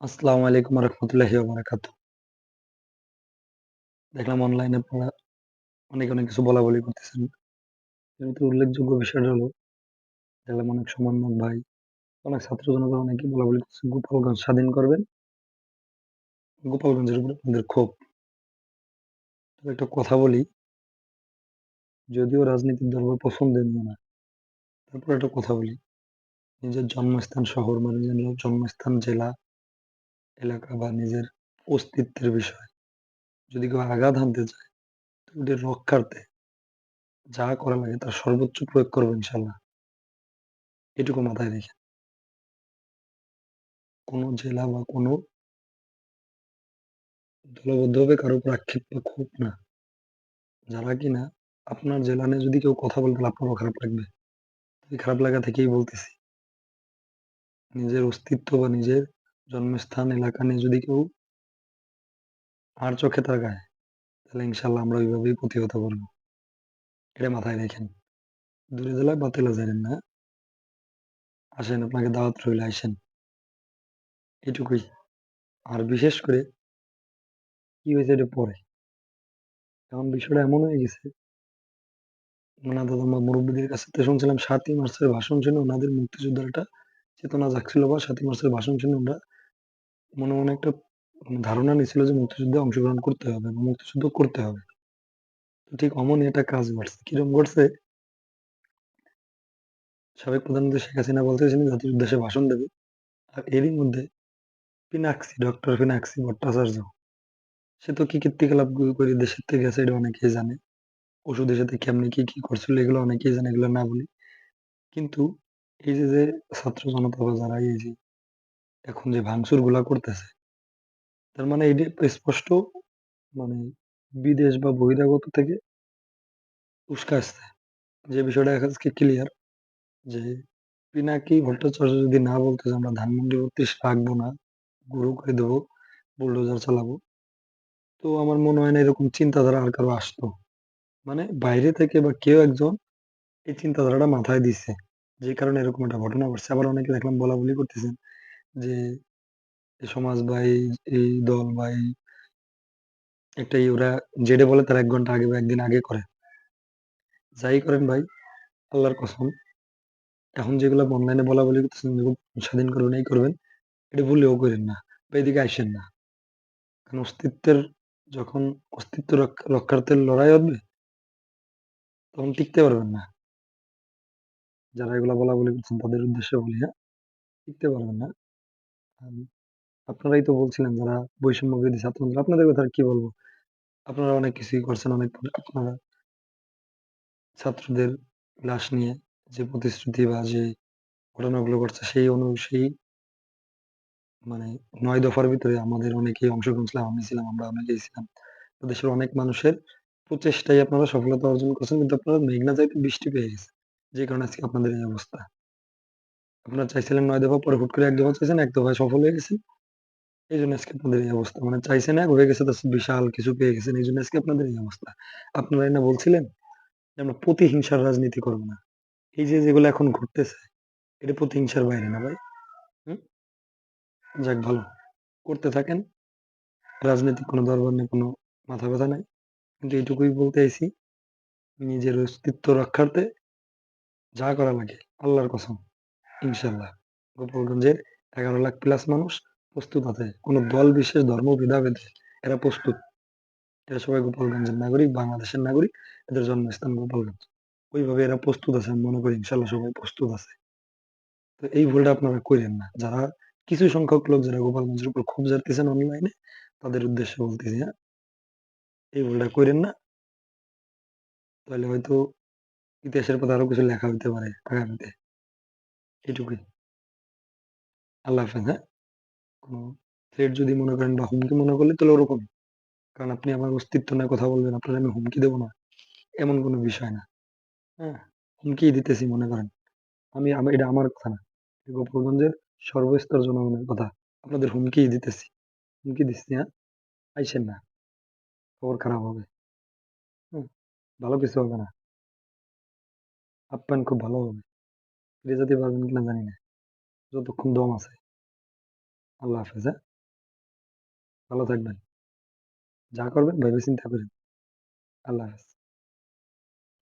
আসসালামু আলাইকুম রহমতুল্লাহি বারাকাতু দেখলাম অনলাইনে আপনারা অনেক অনেক কিছু বলা বলি করতেছেন। কিন্তু উল্লেখযোগ্য বিষয়টা হলো, দেখলাম অনেক সমন্বয়ক ভাই, অনেক ছাত্র জনতা অনেকে বলা বলি করছে, গোপালগঞ্জ স্বাধীন করবেন। গোপালগঞ্জের উপরে আপনাদের ক্ষোভ। তবে একটা কথা বলি, যদিও রাজনীতির দল পছন্দের না, তারপর একটা কথা বলি। নিজের জন্মস্থান শহর মানে জন্মস্থান জেলা এলাকা বা নিজের অস্তিত্বের বিষয়। যদি কেউ আঘাত হানতে চায়, তো ওদের রক্ষার্থে যা করা লাগে তার সর্বোচ্চ প্রয়োগ করব ইনশাল্লাহ। এটুকু মাথায় রেখে। কোনো জেলা বা কোনো দলবদ্ধভাবে কারও উপর আক্ষেপ বা ক্ষোভ না। যারা কিনা আপনার জেলা নিয়ে যদি কেউ কথা বলতে আপনারও খারাপ লাগবে। খারাপ লাগা থেকেই বলতেছি। নিজের অস্তিত্ব বা নিজের জন্মস্থান এলাকা নিয়ে যদি কেউ আর চোখে তাকায়, তাহলে ইনশাল্লাহ আমরা ওইভাবেই প্রতিহত করব। এটা মাথায় রেখেন। দূরে জেলায় বাতিলা যাবেন না। আসেন, আপনাকে দাওয়াত রইলে আসেন এটুকুই। আর বিশেষ করে কি হয়েছে এটা পরে? এখন বিষয়টা এমন হয়ে গেছে মানে দাদা মুরব্বীদের কাছে তো শুনছিলাম, সাতই মার্চের ভাষণ শুনে ওনাদের মুক্তিযোদ্ধার একটা চেতনা জাগছিল বা সাতই মার্চের ভাষণ শুনে ওরা মনে মনে একটা ধারণা নিছিল যে মুক্তিযুদ্ধে অংশগ্রহণ করতে হবে বা মুক্তিযুদ্ধ করতে হবে। ঠিক অমনই একটা কাজ ঘটছে। কীরকম ঘটছে? সাবেক প্রধানমন্ত্রী শেখ হাসিনা বলতেছেন জাতির উদ্দেশ্যে ভাষণ দেবে। আর এরই মধ্যে পিনাক্সি, ডক্টর পিনাক্সি ভট্টাচার্য, সে তো কি কীর্তিকলাপ করে দেশের থেকে গেছে এটা অনেকেই জানে। ওষুধের সাথে কেমনি কি কি করছিল এগুলো অনেকেই জানে, এগুলো না বলি। কিন্তু এই যে যে ছাত্র জনতা বা যারা এই যে এখন যে ভাঙচুরগুলা করতেছে, তার মানে এটা স্পষ্ট মানে বিদেশ বা বহিরাগত থেকে উস্কা আসছে। যে বিষয়টা আজকে ক্লিয়ার যে পিনাকি ভট্টাচার্য যদি না বলতো আমরা ধানমন্ডি বত্রিশ রাখব না গুরু করে দেবো, বুলডোজার চালাবো, তো আমার মনে হয় না এরকম চিন্তাধারা আর কারও আসতো। মানে বাইরে থেকে বা কেউ একজন এই চিন্তাধারাটা মাথায় দিছে, যে কারণে এরকম একটা ঘটনা ঘটছে। আবার অনেকে দেখলাম বলা বলি করতেছেন যে সমাজ বা এই এই দল বা এই একটা ওরা যেটা বলে তার এক ঘণ্টা আগে বা একদিন আগে করে। যাই করেন ভাই, আল্লাহর কসম। এখন যেগুলো অনলাইনে বলা বলি স্বাধীন করবেন, এই করবেন, এটা ভুলেও করেন না বা এদিকে আসেন না। কারণ অস্তিত্বের, যখন অস্তিত্ব রক্ষার্থের লড়াই হবে, তখন টিকতে পারবেন না। যারা এগুলা বলা বলি করছেন তাদের উদ্দেশ্যে বলি হ্যাঁ? টিকতে পারবেন না। আপনারাই তো বলছিলেন যারা বৈষম্য বিরোধী ছাত্র আপনাদের কথা আর কি বলব? আপনারা অনেক কিছুই করছেন, অনেক আপনারা ছাত্রদের লাশ নিয়ে যে প্রতিশ্রুতি বা যে ঘটনাগুলো ঘটছে, সেই অনুযায়ী মানে নয় দফার ভিতরে আমাদের অনেকেই অংশগ্রহণ ছিলাম, আমি ছিলাম, আমরা অনেকেই ছিলাম। দেশের অনেক মানুষের প্রচেষ্টায় আপনারা সফলতা অর্জন করছেন, কিন্তু আপনারা মেঘনা যাইতে বৃষ্টি পেয়ে গেছে। যে কারণে আজকে আপনাদের এই অবস্থা। আপনারা চাইছিলেন নয় দফা, পরে হুট করে এক দফা চাইছেন, এক দফায় সফল হয়ে গেছেন। এই জন্য আজকে আপনাদের এই অবস্থা। মানে চাইছেন এক, হয়ে গেছে তো বিশাল কিছু পেয়ে গেছেন। এই জন্য আজকে আপনাদের এই অবস্থা। আপনারা না বলছিলেন যে আমরা প্রতিহিংসার রাজনীতি করব না। এই যে যেগুলো এখন ঘটতেছে, এটা প্রতিহিংসার বাইরে না ভাই। হুম? যাক, ভালো। করতে থাকেন। রাজনৈতিক কোনো দরবার নেই, কোনো মাথা ব্যথা নাই। কিন্তু এইটুকুই বলতে আইছি, নিজের অস্তিত্ব রক্ষার্থে যা করা লাগে, আল্লাহর কসম। ইনশাল্লাহ। গোপালগঞ্জের এগারো লাখ প্লাস মানুষ প্রস্তুত আছে। কোনো দল, বিশেষ ধর্ম, ভেদাভেদে, এরা প্রস্তুত। এরা সবাই গোপালগঞ্জের নাগরিক, বাংলাদেশের নাগরিক, এদের জন্মস্থান গোপালগঞ্জ। ওইভাবে এরা প্রস্তুত আছে আমি মনে করি, ইনশাল্লাহ সবাই প্রস্তুত আছে। তো এই ভুলটা আপনারা করেন না। যারা কিছু সংখ্যক লোক যারা গোপালগঞ্জের উপর খুব জানতেছেন অনলাইনে তাদের উদ্দেশ্যে বলতেছি হ্যাঁ? এই ভুলটা করেন না। তাহলে হয়তো ইতিহাসের পথে আরও কিছু লেখা হইতে পারে, আগামীতে। এটুকুই আল্লাহ হাফেজ হ্যাঁ? কোনো থ্রেড যদি মনে করেন বা হুমকি মনে করলে তাহলে ওরকম কারণ আপনি আমার অস্তিত্ব নিয়ে কথা বলবেন, আপনার আমি হুমকি দেবো না। এমন কোনো বিষয় না। হ্যাঁ? হুমকি দিতেছি মনে করেন। আমি আমি, এটা আমার কথা না। গোপালগঞ্জের সর্বস্তর জনগণের কথা। আপনাদের হুমকি দিতেছি। হুমকি দিচ্ছি হ্যাঁ? আইসেন না। খবর খারাপ হবে। ভালো কিছু হবে না। আপ্যায়ন খুব ভালো হবে। ফিরে যেতে পারবেন কিনা জানি না যতক্ষণ দম আছে আল্লাহ হাফেজ, হ্যাঁ? ভালো থাকবেন। যা করবেন ভেবে চিন্তা করেন। আল্লাহ হাফেজ।